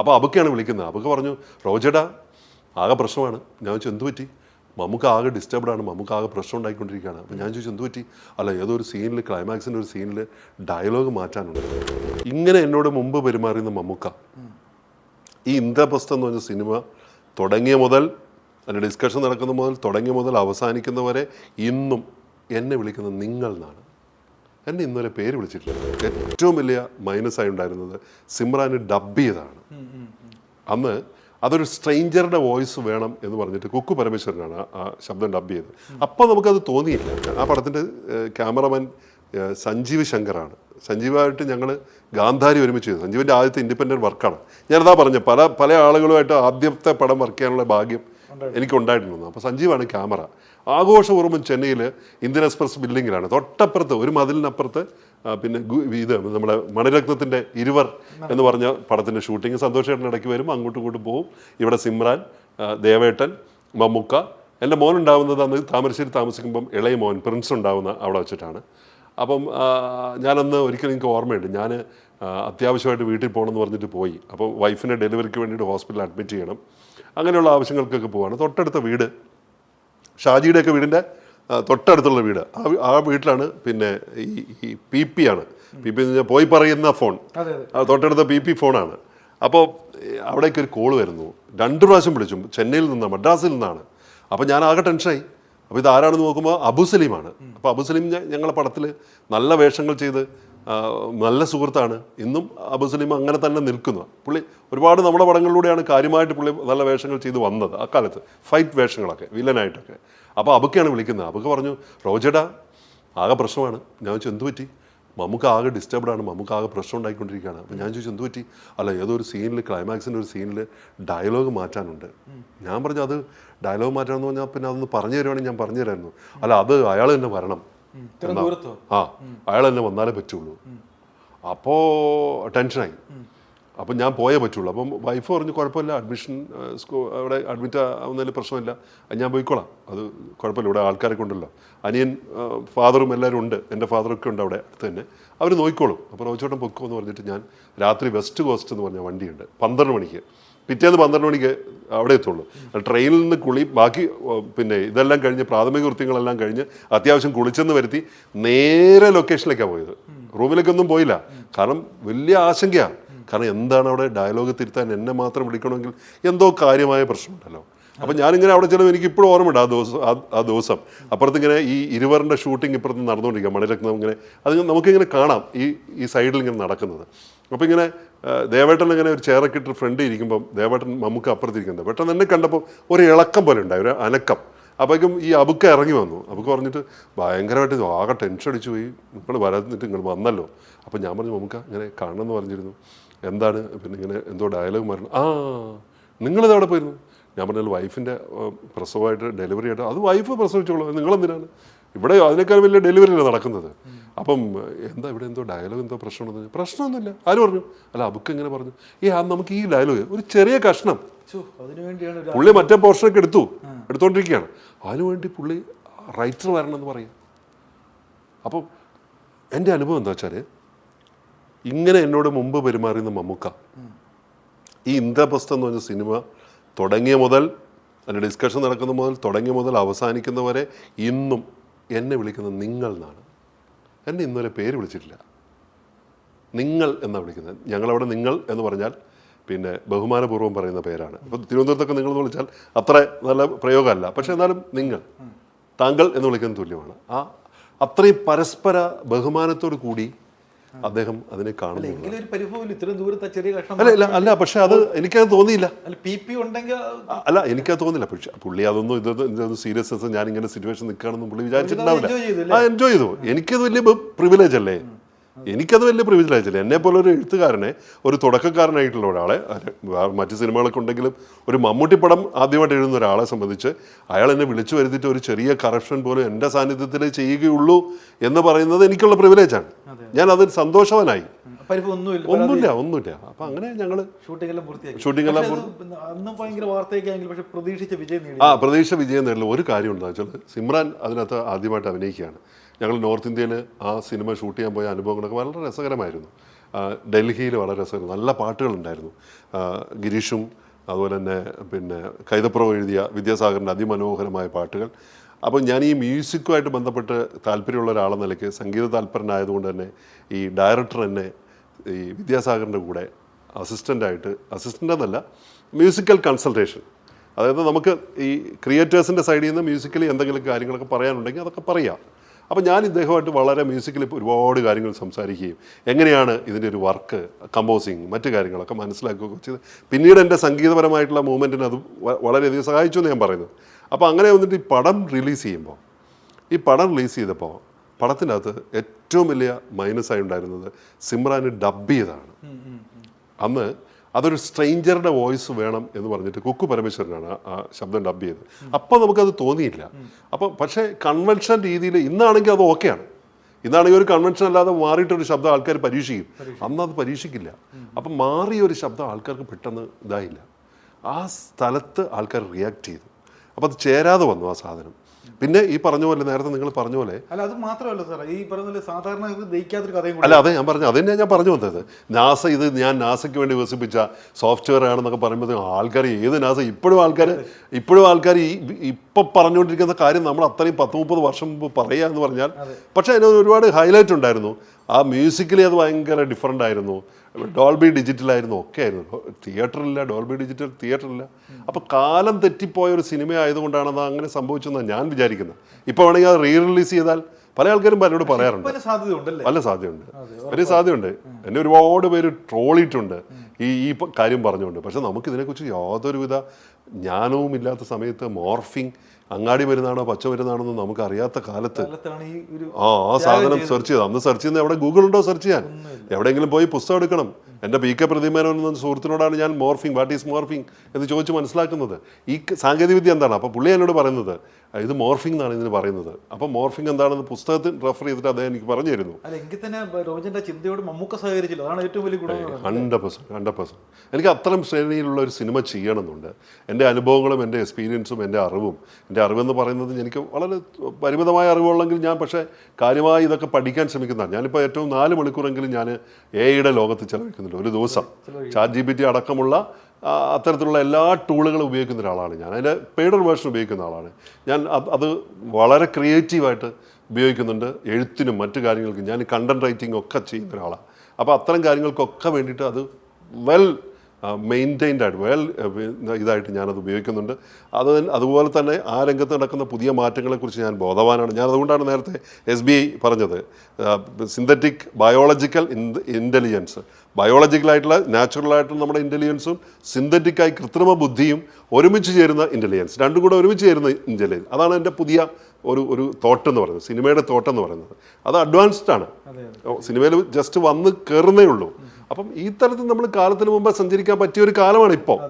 അപ്പോൾ അബുക്കാണ് വിളിക്കുന്നത്. അബുക്ക് പറഞ്ഞു റോജേടാ ആകെ പ്രശ്നമാണ്. ഞാൻ ചോദിച്ചു എന്ത് പറ്റി? മമ്മൂക്ക് ആകെ ഡിസ്റ്റർബാണ് മമ്മൂക്ക് ആകെ പ്രശ്നം ഉണ്ടായിക്കൊണ്ടിരിക്കുകയാണ്. അപ്പോൾ ഞാൻ ചോദിച്ചു എന്ത് പറ്റി? അല്ല ഏതോ ഒരു സീനിൽ ക്ലൈമാക്സിന്റെ ഒരു സീനിൽ ഡയലോഗ് മാറ്റാനുണ്ട്. ഇങ്ങനെ എന്നോട് മുമ്പ് പെരുമാറിയുന്ന മമ്മൂക്ക ഈ ഇന്ദ്രപ്രസ്ഥം എന്ന് പറഞ്ഞ സിനിമ തുടങ്ങിയ മുതൽ അതിന്റെ ഡിസ്കഷൻ നടക്കുന്ന മുതൽ തുടങ്ങിയ മുതൽ അവസാനിക്കുന്നവരെ ഇന്നും എന്നെ വിളിക്കുന്നത് നിങ്ങൾ എന്നാണ് എന്നെ ഇന്നലെ പേര് വിളിച്ചിട്ടില്ല ഏറ്റവും വലിയ മൈനസായി ഉണ്ടായിരുന്നത് സിമ്രാന് ഡബ് ചെയ്തതാണ്. അന്ന് അതൊരു സ്ട്രെയിഞ്ചറുടെ വോയിസ് വേണം എന്ന് പറഞ്ഞിട്ട് കുക്കു പരമേശ്വരനാണ് ആ- ആ ശബ്ദം ഡബ് ചെയ്തത്. അപ്പോൾ നമുക്കത് തോന്നിയില്ല. ആ പടത്തിന്റെ ക്യാമറമാൻ സഞ്ജീവ് ശങ്കറാണ്. സഞ്ജീവായിട്ട് ഞങ്ങൾ ഗാന്ധാരി ഒരുമിച്ച് ചെയ്തു. സഞ്ജീവിന്റെ ആദ്യത്തെ ഇൻഡിപെൻഡന്റ് വർക്കാണ് ഞാനതാ പറഞ്ഞത് പല പല ആളുകളുമായിട്ട് ആദ്യത്തെ പടം വർക്ക് ചെയ്യാനുള്ള ഭാഗ്യം എനിക്കുണ്ടായിരുന്നു. അപ്പോൾ സഞ്ജീവാണ് ക്യാമറ. ആഘോഷപൂർവം ചെന്നൈയിൽ ഇന്ത്യൻ എക്സ്പ്രസ് ബിൽഡിങ്ങിലാണ്. തൊട്ടപ്പുറത്ത് ഒരു മതിലിനപ്പുറത്ത് പിന്നെ ഇത് നമ്മുടെ മണിരത്നത്തിന്റെ ഇരുവർ എന്ന് പറഞ്ഞ പടത്തിന്റെ ഷൂട്ടിംഗ് സന്തോഷേട്ടൻ ഇടയ്ക്ക് വരും അങ്ങോട്ടും ഇങ്ങോട്ടും പോവും. ഇവിടെ സിമ്രാൻ ദേവേട്ടൻ മമ്മുക്ക. എന്റെ മോൻ ഉണ്ടാവുന്നത് അന്ന് താമരശ്ശേരി താമസിക്കുമ്പം ഇളയ മോൻ പ്രിൻസ് ഉണ്ടാവുന്ന അവിടെ വെച്ചിട്ടാണ്. അപ്പം ഞാനന്ന് ഒരിക്കലും എനിക്ക് ഓർമ്മയുണ്ട്. ഞാൻ അത്യാവശ്യമായിട്ട് വീട്ടിൽ പോകണമെന്ന് പറഞ്ഞിട്ട് പോയി. അപ്പോൾ വൈഫിനെ ഡെലിവറിക്ക് വേണ്ടിയിട്ട് ഹോസ്പിറ്റലിൽ അഡ്മിറ്റ് ചെയ്യണം. അങ്ങനെയുള്ള ആവശ്യങ്ങൾക്കൊക്കെ പോവാണ്. തൊട്ടടുത്ത വീട് ഷാജിയുടെയൊക്കെ വീടിന്റെ തൊട്ടടുത്തുള്ള വീട്. ആ ആ വീട്ടിലാണ് പിന്നെ ഈ ഈ പി പി ആണ്. പി പി എന്ന് പറഞ്ഞാൽ പോയി പറയുന്ന ഫോൺ. തൊട്ടടുത്ത പി പി ഫോണാണ്. അപ്പോൾ അവിടേക്ക് ഒരു കോൾ വരുന്നു. രണ്ട് പ്രാവശ്യം വിളിച്ചു. ചെന്നൈയിൽ നിന്നാണ് മദ്രാസിൽ നിന്നാണ്. അപ്പോൾ ഞാൻ ആകെ ടെൻഷനായി. അപ്പോൾ ഇത് ആരാണെന്ന് നോക്കുമ്പോൾ അബു സലീമാണ്. അപ്പോൾ അബുസലീം ഞങ്ങളുടെ ഞങ്ങളെ പടത്തിൽ നല്ല വേഷങ്ങൾ ചെയ്ത് നല്ല സുഹൃത്താണ്. ഇന്നും അബു സലീം അങ്ങനെ തന്നെ നിൽക്കുന്നു. പുള്ളി ഒരുപാട് നമ്മുടെ പടങ്ങളിലൂടെയാണ് കാര്യമായിട്ട് പുള്ളി നല്ല വേഷങ്ങൾ ചെയ്ത് വന്നത് അക്കാലത്ത് ഫൈറ്റ് വേഷങ്ങളൊക്കെ വില്ലനായിട്ടൊക്കെ. അപ്പോൾ അബുക്കാണ് വിളിക്കുന്നത്. അബുക്ക് പറഞ്ഞു റോജേടാ ആകെ പ്രശ്നമാണ്. ഞാൻ ചോദിച്ചു എന്ത് പറ്റി? മമ്മൂക്ക് ആകെ ഡിസ്റ്റർബാണ് മമ്മൂക്ക് ആകെ പ്രശ്നം ഉണ്ടായിക്കൊണ്ടിരിക്കുകയാണ്. അപ്പോൾ ഞാൻ ചോദിച്ചു എന്ത് പറ്റി? അല്ല ഏതോ ഒരു സീനിൽ ക്ലൈമാക്സിന്റെ ഒരു സീനിൽ ഡയലോഗ് മാറ്റാനുണ്ട്. ഞാൻ പറഞ്ഞു അത് ഡയലോഗ് മാറ്റാമെന്ന് പറഞ്ഞാൽ പിന്നെ അതൊന്ന് പറഞ്ഞു തരുവാണെങ്കിൽ ഞാൻ പറഞ്ഞു തരായിരുന്നു അല്ല അത് അയാൾ തന്നെ വരണം. ആ അയാൾ തന്നെ വന്നാലേ പറ്റുള്ളൂ. അപ്പോൾ ടെൻഷനായി. അപ്പം ഞാൻ പോയേ പറ്റുള്ളൂ. അപ്പം വൈഫ് പറഞ്ഞു കുഴപ്പമില്ല അഡ്മിഷൻ സ്കൂ അവിടെ അഡ്മിറ്റ് ആവുന്നതിൽ പ്രശ്നമില്ല. അത് ഞാൻ പോയിക്കോളാം. അത് കുഴപ്പമില്ല ഇവിടെ ആൾക്കാരൊക്കെ ഉണ്ടല്ലോ. അനിയൻ ഫാദറും എല്ലാവരും ഉണ്ട്. എന്റെ ഫാദറൊക്കെ ഉണ്ട് അവിടെ അടുത്ത് തന്നെ. അവർ നോക്കിക്കോളും അപ്പോൾ റോച്ചോട്ടം പൊക്കോ എന്ന് പറഞ്ഞിട്ട് ഞാൻ രാത്രി വെസ്റ്റ് കോസ്റ്റ് എന്ന് പറഞ്ഞ വണ്ടിയുണ്ട്. പന്ത്രണ്ട് മണിക്ക്. പിറ്റേന്ന് പന്ത്രണ്ട് മണിക്ക് അവിടെ എത്തുള്ളൂ. ട്രെയിനിൽ നിന്ന് കുളി ബാക്കി പിന്നെ ഇതെല്ലാം കഴിഞ്ഞ് പ്രാഥമിക കൃത്യങ്ങളെല്ലാം കഴിഞ്ഞ് അത്യാവശ്യം കുളിച്ചെന്ന് വരുത്തി നേരെ ലൊക്കേഷനിലേക്കാണ് പോയത്. റൂമിലേക്കൊന്നും പോയില്ല. കാരണം വലിയ ആശങ്കയാണ്. കാരണം എന്താണ് അവിടെ ഡയലോഗ് തിരുത്താൻ എന്നെ മാത്രം വിളിക്കണമെങ്കിൽ എന്തോ കാര്യമായ പ്രശ്നമുണ്ടല്ലോ. അപ്പം ഞാനിങ്ങനെ അവിടെ ചെല്ലുമ്പോൾ എനിക്ക് ഇപ്പോഴും ഓർമ്മയുണ്ട് ആ ദിവസം ആ- ദിവസം. അപ്പുറത്തിങ്ങനെ ഈ ഇരുവറിന്റെ ഷൂട്ടിംഗ് ഇപ്പുറത്ത് നടന്നുകൊണ്ടിരിക്കുക മണിരത്നം ഇങ്ങനെ അത് നമുക്കിങ്ങനെ കാണാം ഈ ഈ സൈഡിൽ ഇങ്ങനെ നടക്കുന്നത്. അപ്പോൾ ഇങ്ങനെ ദേവേട്ടൻ ഇങ്ങനെ ഒരു ചെയറൊക്കെ ഇട്ട് ഫ്രണ്ട് ഇരിക്കുമ്പം ദേവേട്ടൻ നമുക്ക് അപ്പുറത്തിരിക്കുന്നത് പെട്ടെന്ന് എന്നെ കണ്ടപ്പോൾ ഒരു ഇളക്കം പോലെ ഉണ്ടായി ഒരു അനക്കം. അപ്പോഴേക്കും ഈ അബുക്ക ഇറങ്ങി വന്നു. അബുക്ക് പറഞ്ഞിട്ട് ഭയങ്കരമായിട്ട് ആകെ ടെൻഷൻ അടിച്ചു പോയി. നിങ്ങൾ വരാതിട്ട് നിങ്ങൾ വന്നല്ലോ. അപ്പോൾ ഞാൻ പറഞ്ഞു മമ്മുക്ക ഇങ്ങനെ കാണണമെന്ന് പറഞ്ഞിരുന്നു. എന്താണ്? പിന്നെ ഇങ്ങനെ എന്തോ ഡയലോഗ് മാറണം ആ നിങ്ങളിതവിടെ പോയിരുന്നു? ഞാൻ പറഞ്ഞാൽ വൈഫിന്റെ പ്രസവമായിട്ട് ഡെലിവറി ആയിട്ട് അത് വൈഫ് പ്രസവിച്ചോളൂ. നിങ്ങളെന്തിനാണ്? ഇവിടെ അതിനേക്കാൾ വലിയ ഡെലിവറി അല്ല നടക്കുന്നത്. അപ്പം എന്താ ഇവിടെ എന്തോ ഡയലോഗ് എന്തോ പ്രശ്നമുണ്ടെന്ന് പ്രശ്നമൊന്നുമില്ല. ആര് പറഞ്ഞു? അല്ല അബുക്ക് എങ്ങനെ പറഞ്ഞു? ഈ ആ നമുക്ക് ഈ ഡയലോഗ് ഒരു ചെറിയ കഷ്ണം. പുള്ളി മറ്റേ പോർഷനൊക്കെ എടുത്തു. എടുത്തോണ്ടിരിക്കുകയാണ്. അതിനുവേണ്ടി പുള്ളി റൈറ്റർ വരണമെന്ന് പറയും. അപ്പം എന്റെ അനുഭവം എന്താ വെച്ചാൽ ഇങ്ങനെ എന്നോട് മുമ്പ് പെരുമാറിയുന്ന മമ്മൂക്ക ഈ ഇന്ദ്രപ്രസ്ഥം എന്ന് പറഞ്ഞ സിനിമ തുടങ്ങിയ മുതൽ അതിന്റെ ഡിസ്കഷൻ നടക്കുന്ന മുതൽ തുടങ്ങിയ മുതൽ അവസാനിക്കുന്നവരെ ഇന്നും എന്നെ വിളിക്കുന്നത് നിങ്ങൾ എന്നാണ്. എന്നെ ഇന്നുവരെ പേര് വിളിച്ചിട്ടില്ല. നിങ്ങൾ എന്നാണ് വിളിക്കുന്നത്? ഞങ്ങളവിടെ നിങ്ങൾ എന്ന് പറഞ്ഞാൽ പിന്നെ ബഹുമാനപൂർവം പറയുന്ന പേരാണ്. ഇപ്പം തിരുവനന്തപുരത്തൊക്കെ നിങ്ങൾ എന്ന് വിളിച്ചാൽ അത്ര നല്ല പ്രയോഗമല്ല. പക്ഷേ എന്നാലും നിങ്ങൾ താങ്കൾ എന്ന് വിളിക്കുന്ന തുല്യമാണ്. ആ അത്രയും പരസ്പര ബഹുമാനത്തോടു കൂടി അദ്ദേഹം അതിനെ കാണുന്നു എങ്കിലും ഒരു പരിഭവമില്ല. ഇത്രയും ദൂരത്തെ ചെറിയ കഷ്ണം അല്ല ഇല്ല അല്ല പക്ഷെ അത് എനിക്കത് തോന്നിയില്ല. അല്ല എനിക്കത് തോന്നില്ല പക്ഷെ പുള്ളി അതൊന്നും ഇതൊന്നും സീരിയസ്നെസ് ഞാൻ ഇങ്ങനെ സിറ്റുവേഷൻ നിൽക്കുകയാണെന്നും പുള്ളി വിചാരിച്ചിട്ടുണ്ടാവില്ല. ആ എൻജോയ് ചെയ്തു. എനിക്കത് വലിയ പ്രിവിലേജ് അല്ലേ? എനിക്കത് വലിയ പ്രിവിലേജ് അല്ലേ എന്നെ പോലെ ഒരു എഴുത്തുകാരനെ ഒരു തുടക്കക്കാരനായിട്ടുള്ള ഒരാളെ മറ്റു സിനിമകളൊക്കെ ഉണ്ടെങ്കിലും ഒരു മമ്മൂട്ടി പടം ആദ്യമായിട്ട് എഴുതുന്ന ഒരാളെ സംബന്ധിച്ച് അയാൾ എന്നെ വിളിച്ചു വരുത്തിയിട്ട് ഒരു ചെറിയ കറപ്ഷൻ പോലും എന്റെ സാന്നിധ്യത്തിൽ ചെയ്യുകയുള്ളൂ എന്ന് പറയുന്നത് എനിക്കുള്ള പ്രിവിലേജാണ് ഞാൻ അതിൽ സന്തോഷവാനായി. ഒന്നുമില്ല ഒന്നുമില്ല. അപ്പൊ അങ്ങനെ ഞങ്ങൾ ഷൂട്ടിംഗ് എല്ലാം പ്രതീക്ഷിച്ച വിജയം ആ പ്രതീക്ഷ വിജയം നേടില്ല. ഒരു കാര്യം എന്താണെന്ന് വെച്ചാൽ സിമ്രാൻ അതിനകത്ത് ആദ്യമായിട്ട് അഭിനയിക്കുകയാണ്. ഞങ്ങൾ നോർത്ത് ഇന്ത്യയിൽ ആ സിനിമ ഷൂട്ട് ചെയ്യാൻ പോയ അനുഭവങ്ങളൊക്കെ വളരെ രസകരമായിരുന്നു. ഡൽഹിയിൽ വളരെ രസകരം നല്ല പാട്ടുകളുണ്ടായിരുന്നു. ഗിരീഷും അതുപോലെ തന്നെ പിന്നെ കൈതപ്രവ് എഴുതിയ വിദ്യാസാഗറിന്റെ അതിമനോഹരമായ പാട്ടുകൾ. അപ്പോൾ ഞാൻ ഈ മ്യൂസിക്കുമായിട്ട് ബന്ധപ്പെട്ട് താല്പര്യമുള്ള ഒരാളെന്ന നിലയ്ക്ക് സംഗീത താല്പര്യനായതുകൊണ്ട് തന്നെ ഈ ഡയറക്ടർ എന്നെ ഈ വിദ്യാസാഗറിന്റെ കൂടെ അസിസ്റ്റന്റായിട്ട് അസിസ്റ്റന്റ് എന്നല്ല മ്യൂസിക്കൽ കൺസൾട്ടേഷൻ. അതായത് നമുക്ക് ഈ ക്രിയേറ്റേഴ്സിന്റെ സൈഡിൽ നിന്ന് മ്യൂസിക്കലി എന്തെങ്കിലും കാര്യങ്ങളൊക്കെ പറയാനുണ്ടെങ്കിൽ അതൊക്കെ പറയാം. അപ്പോൾ ഞാൻ ഇദ്ദേഹമായിട്ട് വളരെ മ്യൂസിക്കിൽ ഒരുപാട് കാര്യങ്ങൾ സംസാരിക്കുകയും എങ്ങനെയാണ് ഇതിന്റെ ഒരു വർക്ക് കമ്പോസിങ് മറ്റു കാര്യങ്ങളൊക്കെ മനസ്സിലാക്കുകയൊക്കെ ചെയ്ത്. പിന്നീട് എന്റെ സംഗീതപരമായിട്ടുള്ള മൂവ്മെന്റിന് അത് വളരെയധികം സഹായിച്ചു എന്ന് ഞാൻ പറയുന്നത് അപ്പോൾ അങ്ങനെ വന്നിട്ട് ഈ പടം റിലീസ് ചെയ്യുമ്പോൾ ഈ പടം റിലീസ് ചെയ്തപ്പോൾ പടത്തിനകത്ത് ഏറ്റവും വലിയ മൈനസായി ഉണ്ടായിരുന്നത് സിമ്രാന് ഡബ് ചെയ്തതാണ്. അന്ന് അതൊരു സ്ട്രെയിഞ്ചറുടെ വോയിസ് വേണം എന്ന് പറഞ്ഞിട്ട് കുക്കു പരമേശ്വരനാണ് ആ- ശബ്ദം ഡബ് ചെയ്തത്. അപ്പോൾ നമുക്കത് തോന്നിയില്ല. അപ്പോൾ പക്ഷേ കൺവെൻഷൻ രീതിയിൽ ഇന്നാണെങ്കിൽ അത് ഓക്കെയാണ് ഇന്നാണെങ്കിൽ ഒരു കൺവെൻഷൻ അല്ലാതെ മാറിയിട്ടൊരു ശബ്ദം ആൾക്കാർ പരീക്ഷിക്കും. അന്ന് അത് പരീക്ഷിക്കില്ല. അപ്പം മാറിയ ഒരു ശബ്ദം ആൾക്കാർക്ക് പെട്ടെന്ന് ഇതായില്ല. ആ സ്ഥലത്ത് ആൾക്കാർ റിയാക്ട് ചെയ്തു. അപ്പോൾ അത് ചേരാതെ വന്നു ആ സാധനം. പിന്നെ ഈ പറഞ്ഞ പോലെ നേരത്തെ നിങ്ങൾ പറഞ്ഞ പോലെ അല്ല അത് മാത്രമല്ല സാർ ഈ പറഞ്ഞ പോലെ സാധാരണ ദഹിക്കാത്തൊരു കഥയും അല്ല അതെ ഞാൻ പറഞ്ഞു അതന്നെ ഞാൻ പറഞ്ഞു വന്നത്. നാസ ഇത് ഞാൻ നാസയ്ക്ക് വേണ്ടി വികസിപ്പിച്ച സോഫ്റ്റ്വെയർ ആണെന്നൊക്കെ പറയുമ്പോൾ ആൾക്കാർ ഏത് നാസ? ഇപ്പോഴും ആൾക്കാർ ഇപ്പോഴും ആൾക്കാർ ഈ ഇപ്പം പറഞ്ഞുകൊണ്ടിരിക്കുന്ന കാര്യം നമ്മൾ അത്രയും പത്ത് മുപ്പത് വർഷം മുമ്പ് പറയുക എന്ന് പറഞ്ഞാൽ പക്ഷേ അതിന് ഒരുപാട് ഹൈലൈറ്റ് ഉണ്ടായിരുന്നു. ആ മ്യൂസിക്കലി അത് ഭയങ്കര ഡിഫറെന്റ് ആയിരുന്നു. ഡോൾബി ഡിജിറ്റലായിരുന്നു ഒക്കെ ആയിരുന്നു. തിയേറ്ററില്ല ഡോൾബി ഡിജിറ്റൽ തിയേറ്ററില്ല അപ്പോൾ കാലം തെറ്റിപ്പോയ ഒരു സിനിമ ആയതുകൊണ്ടാണ് അത് അങ്ങനെ സംഭവിച്ചതെന്നാണ് ഞാൻ വിചാരിക്കുന്നത്. ഇപ്പോൾ വേണമെങ്കിൽ അത് റീ റിലീസ് ചെയ്താൽ പല ആൾക്കാരും പലരോട് പറയാറുണ്ട്. പല സാധ്യതയുണ്ട്. വലിയ സാധ്യതയുണ്ട്. എന്നെ ഒരുപാട് പേര് ട്രോളിയിട്ടുണ്ട് ഈ ഈ കാര്യം പറഞ്ഞുകൊണ്ട്. പക്ഷെ നമുക്ക് ഇതിനെക്കുറിച്ച് യാതൊരുവിധ ജ്ഞാനവും ഇല്ലാത്ത സമയത്ത് മോർഫിംഗ് അങ്ങാടി മരുന്നാണോ പച്ച മരുന്നാണോ നമുക്ക് അറിയാത്ത കാലത്ത് ആ ആ സാധനം സെർച്ച് ചെയ്ത് അന്ന് സെർച്ച് ചെയ്യുന്ന എവിടെ ഗൂഗിൾ ഉണ്ടോ സെർച്ച് ചെയ്യാൻ? എവിടെയെങ്കിലും പോയി പുസ്തകം എടുക്കണം. എന്റെ പി കെ പ്രതിമേനോൻ എന്ന സുഹൃത്തിനോടാണ് ഞാൻ മോർഫിംഗ് വാട്ട് ഈസ് മോർഫിംഗ് എന്ന് ചോദിച്ച് മനസ്സിലാക്കുന്നത്. ഈ സാങ്കേതികവിദ്യ എന്താണ്? അപ്പോൾ പുള്ളി എന്നോട് പറയുന്നത് ഇത് മോർഫിംഗ് എന്നാണ് ഇതിന് പറയുന്നത്. അപ്പോൾ മോർഫിംഗ് എന്താണെന്ന് പുസ്തകത്തിൽ റെഫർ ചെയ്തിട്ട് അദ്ദേഹം എനിക്ക് പറഞ്ഞു തരുന്നു എങ്കിൽ തന്നെ റോജന്റെ ചിന്തയോട് മമ്മൂക്ക സഹകരിച്ചില്ല. അതാണ് ഏറ്റവും വലിയ ഗുണം. ഹൺഡ്രഡ് പെർസെന്റ് ഹൺഡ്രഡ് പെർസെന്റ് എനിക്ക് അത്തരം ശ്രേണിയിലുള്ള ഒരു സിനിമ ചെയ്യണമെന്നുണ്ട്. എന്റെ അനുഭവങ്ങളും എന്റെ എക്സ്പീരിയൻസും എന്റെ അറിവും. എന്റെ അറിവെന്ന് പറയുന്നത് എനിക്ക് വളരെ പരിമിതമായ അറിവുള്ളെങ്കിൽ ഞാൻ പക്ഷേ കാര്യമായി ഇതൊക്കെ പഠിക്കാൻ ശ്രമിക്കുന്നതാണ് ഞാനിപ്പോൾ ഏറ്റവും നാല് മണിക്കൂറെങ്കിലും ഞാൻ എയുടെ ലോകത്ത് ചിലവഴിക്കുന്നുണ്ട്. ഒരു ദിവസം. ചാറ്റ് ജി പി ടി അടക്കമുള്ള അത്തരത്തിലുള്ള എല്ലാ ടൂളുകളും ഉപയോഗിക്കുന്ന ഒരാളാണ് ഞാൻ. അതിന്റെ പെയ്ഡർ വേർഷൻ ഉപയോഗിക്കുന്ന ആളാണ്. ഞാൻ അത് വളരെ ക്രിയേറ്റീവായിട്ട് ഉപയോഗിക്കുന്നുണ്ട്. എഴുത്തിനും മറ്റു കാര്യങ്ങൾക്കും ഞാൻ കണ്ടന്റ് റൈറ്റിംഗ് ഒക്കെ ചെയ്യുന്ന ഒരാളാണ്. അപ്പോൾ അത്തരം കാര്യങ്ങൾക്കൊക്കെ വേണ്ടിയിട്ട് അത് വെൽ മെയിന്റൈൻഡ് ആയിട്ട് വെൽ ഇതായിട്ട് ഞാനത് ഉപയോഗിക്കുന്നുണ്ട്. അത് അതുപോലെ തന്നെ ആ രംഗത്ത് നടക്കുന്ന പുതിയ മാറ്റങ്ങളെക്കുറിച്ച് ഞാൻ ബോധവാനാണ്. ഞാൻ അതുകൊണ്ടാണ് നേരത്തെ എസ് ബി ഐ പറഞ്ഞത്. സിന്തറ്റിക് ബയോളജിക്കൽ ഇൻ ഇന്റലിജൻസ് ബയോളജിക്കലായിട്ടുള്ള നാച്ചുറലായിട്ടുള്ള നമ്മുടെ ഇന്റലിജൻസും സിന്തറ്റിക്കായി കൃത്രിമ ബുദ്ധിയും ഒരുമിച്ച് ചേരുന്ന ഇന്റലിജൻസ് രണ്ടും കൂടെ ഒരുമിച്ച് ചേരുന്ന ഇന്റലിജൻസ് അതാണ് എന്റെ പുതിയ ഒരു ഒരു തോട്ട് എന്ന് പറയുന്നത്. സിനിമയുടെ തോട്ട് എന്ന് പറയുന്നത്. അത് അഡ്വാൻസ്ഡ് ആണ്. സിനിമയിൽ ജസ്റ്റ് വന്ന് കയറുന്നേ ഉള്ളൂ. അപ്പം ഈ തരത്തിൽ നമ്മൾ കാലത്തിന് മുമ്പ് സഞ്ചരിക്കാൻ പറ്റിയ ഒരു കാലമാണ് ഇപ്പോൾ